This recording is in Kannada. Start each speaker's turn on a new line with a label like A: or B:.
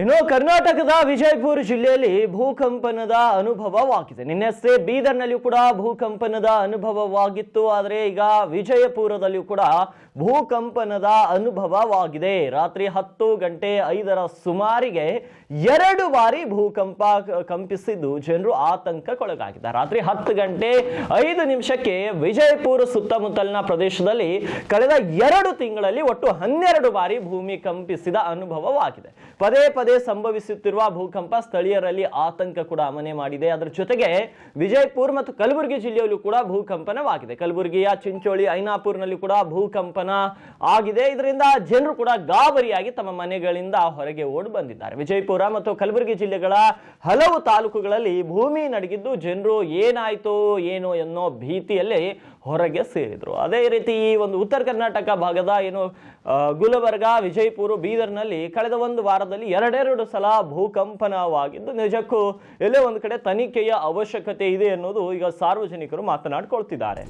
A: ಇನ್ನು ಕರ್ನಾಟಕದ ವಿಜಯಪುರ ಜಿಲ್ಲೆಯಲ್ಲಿ ಭೂಕಂಪನದ ಅನುಭವವಾಗಿದೆ. ನಿನ್ನೆಷ್ಟೇ ಬೀದರ್ನಲ್ಲಿಯೂ ಕೂಡ ಭೂಕಂಪನದ ಅನುಭವವಾಗಿತ್ತು. ಆದರೆ ಈಗ ವಿಜಯಪುರದಲ್ಲಿಯೂ ಕೂಡ ಭೂಕಂಪನದ ಅನುಭವವಾಗಿದೆ. ರಾತ್ರಿ ಹತ್ತು ಗಂಟೆ ಐದರ ಸುಮಾರಿಗೆ ಎರಡು ಬಾರಿ ಭೂಕಂಪ ಕಂಪಿಸಿದ್ದು ಜನರು ಆತಂಕಕ್ಕೊಳಗಾಗಿದೆ ರಾತ್ರಿ ಹತ್ತು ಗಂಟೆ ಐದು ನಿಮಿಷಕ್ಕೆ ವಿಜಯಪುರ ಸುತ್ತಮುತ್ತಲಿನ ಪ್ರದೇಶದಲ್ಲಿ ಕಳೆದ ಎರಡು ತಿಂಗಳಲ್ಲಿ ಒಟ್ಟು ಹನ್ನೆರಡು ಬಾರಿ ಭೂಮಿ ಕಂಪಿಸಿದ ಅನುಭವವಾಗಿದೆ. ಪದೇ ಪದೇ ಸಂಭವಿಸುತ್ತಿರುವ ಭೂಕಂಪ ಸ್ಥಳೀಯರಲ್ಲಿ ಆತಂಕ ಕೂಡ ಮನೆ ಮಾಡಿದೆ. ಅದರ ಜೊತೆಗೆ ವಿಜಯಪುರ ಮತ್ತು ಕಲಬುರಗಿ ಜಿಲ್ಲೆಯಲ್ಲೂ ಕೂಡ ಭೂಕಂಪನವಾಗಿದೆ. ಕಲಬುರಗಿಯ ಚಿಂಚೋಳಿ, ಐನಾಪುರ್ನಲ್ಲಿ ಕೂಡ ಭೂಕಂಪನ ಆಗಿದೆ. ಇದರಿಂದ ಜನರು ಕೂಡ ಗಾಬರಿಯಾಗಿ ತಮ್ಮ ಮನೆಗಳಿಂದ ಹೊರಗೆ ಓಡಿ ಬಂದಿದ್ದಾರೆ. ವಿಜಯಪುರ ಮತ್ತು ಕಲಬುರಗಿ ಜಿಲ್ಲೆಗಳ ಹಲವು ತಾಲೂಕುಗಳಲ್ಲಿ ಭೂಮಿ ನಡಗಿದ್ದು ಜನರು ಏನಾಯ್ತೋ ಏನು ಎನ್ನೋ ಭೀತಿಯಲ್ಲಿ ಹೊರಗೆ ಸೇರಿದರು. ಅದೇ ರೀತಿ ಈ ಒಂದು ಉತ್ತರ ಕರ್ನಾಟಕ ಭಾಗದ ಏನು ಗುಲಬರ್ಗ, ವಿಜಯಪುರ, ಬೀದರ್ನಲ್ಲಿ ಕಳೆದ ಒಂದು ವಾರದಲ್ಲಿ ಎರಡೆರಡು ಸಲ ಭೂಕಂಪನವಾಗಿದ್ದು, ನಿಜಕ್ಕೂ ಎಲ್ಲೇ ಒಂದು ಕಡೆ ತನಿಖೆಯ ಅವಶ್ಯಕತೆ ಇದೆ ಅನ್ನೋದು ಈಗ ಸಾರ್ವಜನಿಕರು ಮಾತನಾಡ್ಕೊಳ್ತಿದ್ದಾರೆ.